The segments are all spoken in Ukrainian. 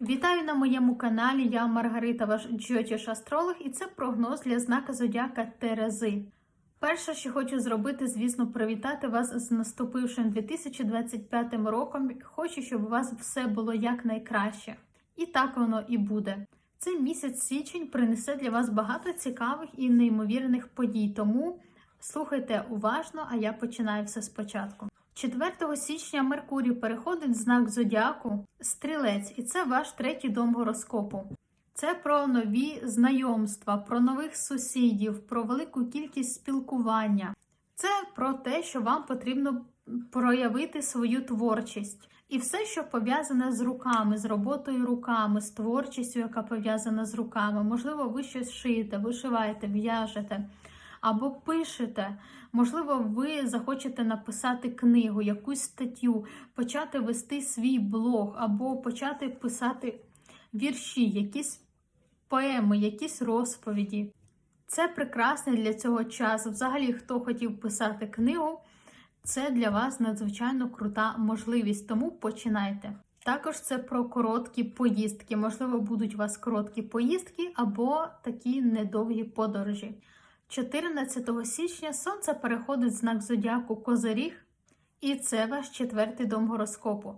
Вітаю на моєму каналі. Я Маргарита, ваш Джотіш Астролог, і це прогноз для знака Зодіака Терези. Перше, що хочу зробити, звісно, привітати вас з наступившим 2025 роком. Хочу, щоб у вас все було якнайкраще. І так воно і буде. Цей місяць січень принесе для вас багато цікавих і неймовірних подій. Тому слухайте уважно, а я починаю все спочатку. 4 січня Меркурій переходить в знак Зодіаку Стрілець, і це ваш третій дом гороскопу. Це про нові знайомства, про нових сусідів, про велику кількість спілкування. Це про те, що вам потрібно проявити свою творчість. І все, що пов'язане з руками, з роботою руками, з творчістю, яка пов'язана з руками. Можливо, ви щось шиєте, вишиваєте, в'яжете або пишете. Можливо, ви захочете написати книгу, якусь статтю, почати вести свій блог, або почати писати вірші, якісь поеми, якісь розповіді. Це прекрасний для цього часу. Взагалі, хто хотів писати книгу, це для вас надзвичайно крута можливість, тому починайте. Також це про короткі поїздки. Можливо, будуть у вас короткі поїздки або такі недовгі подорожі. 14 січня сонце переходить в знак зодіаку Козиріг, і це ваш четвертий дом гороскопу.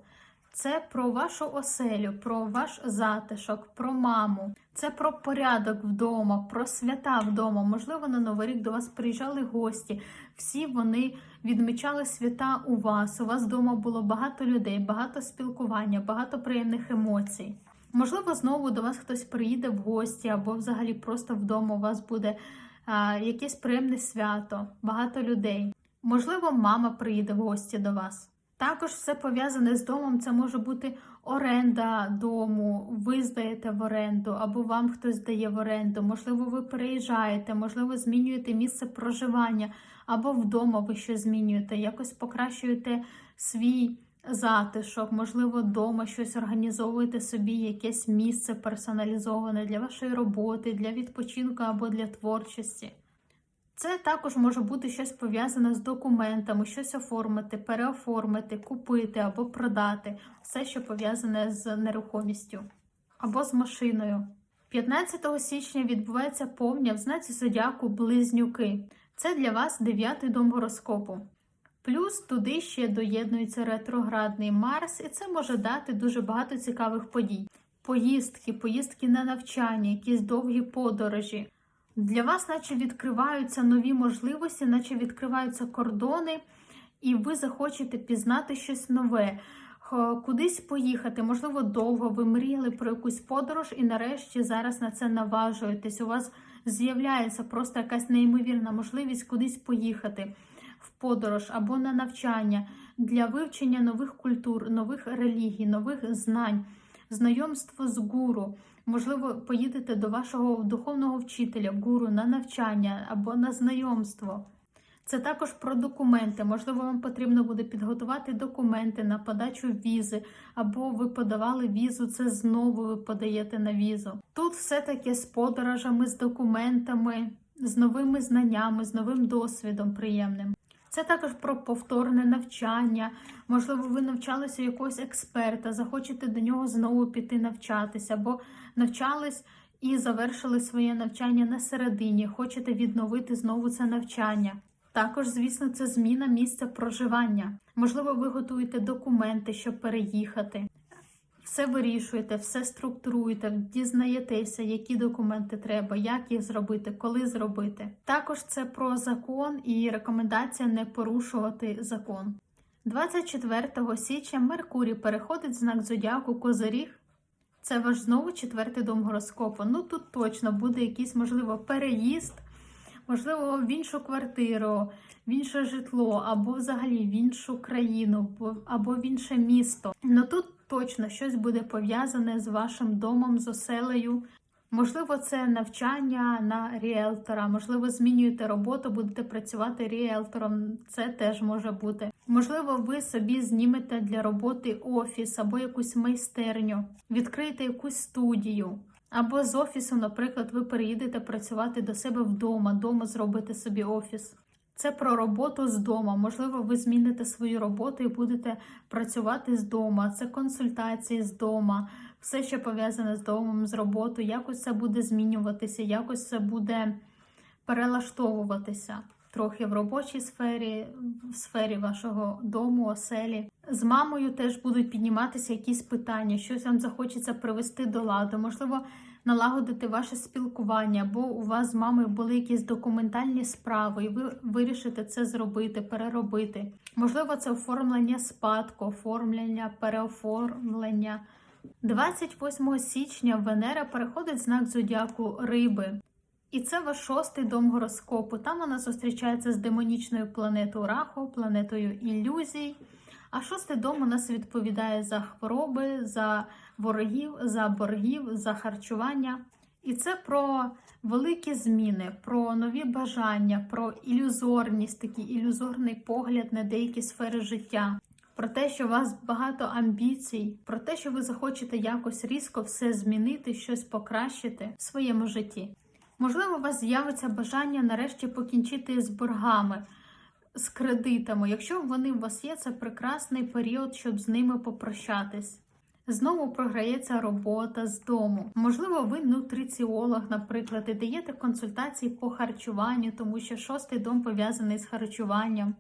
Це про вашу оселю, про ваш затишок, про маму. Це про порядок вдома, про свята вдома. Можливо, на Новий рік до вас приїжджали гості. Всі вони відмічали свята у вас. У вас вдома було багато людей, багато спілкування, багато приємних емоцій. Можливо, знову до вас хтось приїде в гості, або взагалі просто вдома у вас буде якесь приємне свято, багато людей. Можливо, мама приїде в гості до вас. Також все пов'язане з домом. Це може бути оренда дому, ви здаєте в оренду, або вам хтось здає в оренду. Можливо, ви переїжджаєте, можливо, змінюєте місце проживання, або вдома ви щось змінюєте, якось покращуєте свій затишок, можливо, вдома щось організовуєте собі, якесь місце персоналізоване для вашої роботи, для відпочинку або для творчості. Це також може бути щось пов'язане з документами, щось оформити, переоформити, купити або продати, все, що пов'язане з нерухомістю або з машиною. 15 січня відбувається повня в знаці зодіаку Близнюки. Це для вас дев'ятий дом гороскопу. Плюс туди ще доєднується ретроградний Марс, і це може дати дуже багато цікавих подій. Поїздки, поїздки на навчання, якісь довгі подорожі. Для вас, наче відкриваються нові можливості, наче відкриваються кордони, і ви захочете пізнати щось нове, кудись поїхати. Можливо, довго ви мріяли про якусь подорож, і нарешті зараз на це наважуєтесь. У вас з'являється просто якась неймовірна можливість кудись поїхати подорож або на навчання для вивчення нових культур, нових релігій, нових знань, знайомство з гуру. Можливо, поїдете до вашого духовного вчителя, гуру на навчання або на знайомство. Це також про документи. Можливо, вам потрібно буде підготувати документи на подачу візи, або ви подавали візу, це знову ви подаєте на візу. Тут все таки з подорожами, з документами, з новими знаннями, з новим досвідом приємним. Це також про повторне навчання. Можливо, ви навчалися якогось експерта, захочете до нього знову піти навчатися, або навчались і завершили своє навчання на середині, хочете відновити знову це навчання. Також, звісно, це зміна місця проживання. Можливо, ви готуєте документи, щоб переїхати. Все вирішуєте, все структуруєте, дізнаєтеся, які документи треба, як їх зробити, коли зробити. Також це про закон і рекомендація не порушувати закон. 24 січня Меркурій переходить в знак зодіаку Козиріг. Це ваш знову четвертий дом гороскопу. Ну тут точно буде якийсь, можливо, переїзд, можливо, в іншу квартиру, в інше житло, або взагалі в іншу країну, або в інше місто. Ну тут точно щось буде пов'язане з вашим домом, з оселею. Можливо, це навчання на ріелтора, можливо, змінюєте роботу, будете працювати ріелтором. Це теж може бути. Можливо, ви собі знімете для роботи офіс або якусь майстерню, відкриєте якусь студію. Або з офісу, наприклад, ви переїдете працювати до себе вдома, вдома зробите собі офіс. Це про роботу з дома. Можливо, ви зміните свою роботу і будете працювати з дома. Це консультації з дома, все, що пов'язане з домом, з роботою, якось це буде змінюватися, якось це буде перелаштовуватися трохи в робочій сфері, в сфері вашого дому, оселі. З мамою теж будуть підніматися якісь питання, щось вам захочеться привести до ладу, можливо, налагодити ваше спілкування, бо у вас з мамою були якісь документальні справи, і ви вирішите це зробити, переробити. Можливо, це оформлення спадку, оформлення, переоформлення. 28 січня Венера переходить знак зодіаку Риби. І це ваш шостий дом гороскопу. Там вона зустрічається з демонічною планетою Раху, планетою ілюзій. А шостий дом у нас відповідає за хвороби, за ворогів, за боргів, за харчування. І це про великі зміни, про нові бажання, про ілюзорність, такий ілюзорний погляд на деякі сфери життя. Про те, що у вас багато амбіцій, про те, що ви захочете якось різко все змінити, щось покращити в своєму житті. Можливо, у вас з'явиться бажання нарешті покінчити з боргами, з кредитами. Якщо вони у вас є, це прекрасний період, щоб з ними попрощатись. Знову програється робота з дому. Можливо, ви нутриціолог, наприклад, і даєте консультації по харчуванню, тому що шостий дом пов'язаний з харчуванням.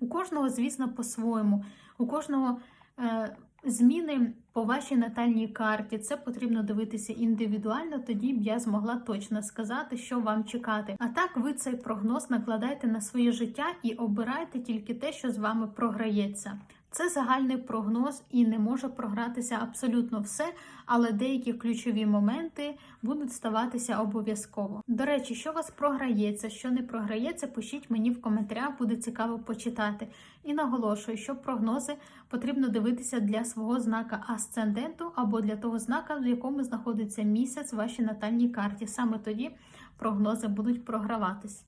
У кожного, звісно, по-своєму. У кожного е, зміни по вашій натальній карті. Це потрібно дивитися індивідуально, тоді б я змогла точно сказати, що вам чекати. А так ви цей прогноз накладаєте на своє життя і обирайте тільки те, що з вами програється. Це загальний прогноз і не може програтися абсолютно все, але деякі ключові моменти будуть ставатися обов'язково. До речі, що вас програється, що не програється, пишіть мені в коментарях, буде цікаво почитати. І наголошую, що прогнози потрібно дивитися для свого знака асценденту або для того знака, в якому знаходиться місяць в вашій натальній карті. Саме тоді прогнози будуть програватись.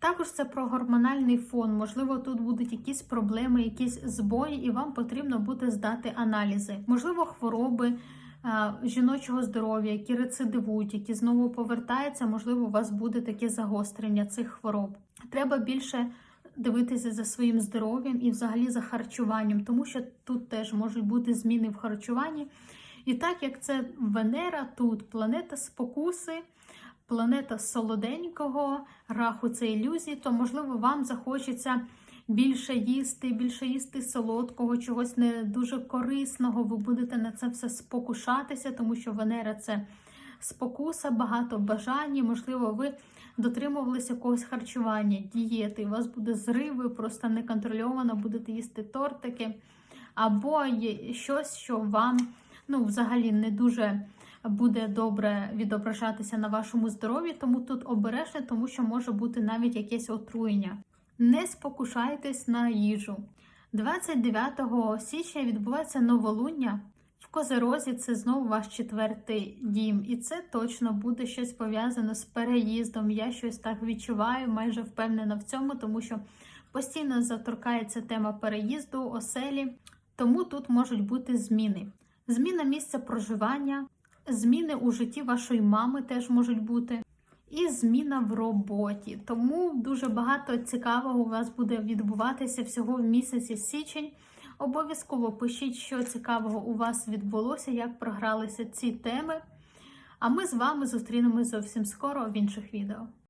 Також це про гормональний фон. Можливо, тут будуть якісь проблеми, якісь збої, і вам потрібно буде здати аналізи. Можливо, хвороби а, жіночого здоров'я, які рецидивують, які знову повертаються. Можливо, у вас буде таке загострення цих хвороб. Треба більше дивитися за своїм здоров'ям і взагалі за харчуванням, тому що тут теж можуть бути зміни в харчуванні. І так як це Венера, тут планета спокуси планета солоденького, раху це ілюзії, то, можливо, вам захочеться більше їсти, більше їсти солодкого, чогось не дуже корисного. Ви будете на це все спокушатися, тому що Венера це спокуса, багато бажань. Можливо, ви дотримувалися якогось харчування, дієти. У вас буде зрив, ви просто неконтрольовано будете їсти тортики, або щось, що вам ну, взагалі не дуже буде добре відображатися на вашому здоров'ї, тому тут обережне, тому що може бути навіть якесь отруєння. Не спокушайтесь на їжу. 29 січня відбувається новолуння. В Козерозі це знову ваш четвертий дім, і це точно буде щось пов'язане з переїздом. Я щось так відчуваю, майже впевнена в цьому, тому що постійно заторкається тема переїзду, оселі, тому тут можуть бути зміни. Зміна місця проживання, Зміни у житті вашої мами теж можуть бути. І зміна в роботі. Тому дуже багато цікавого у вас буде відбуватися всього в місяці січень. Обов'язково пишіть, що цікавого у вас відбулося, як програлися ці теми. А ми з вами зустрінемось зовсім скоро в інших відео.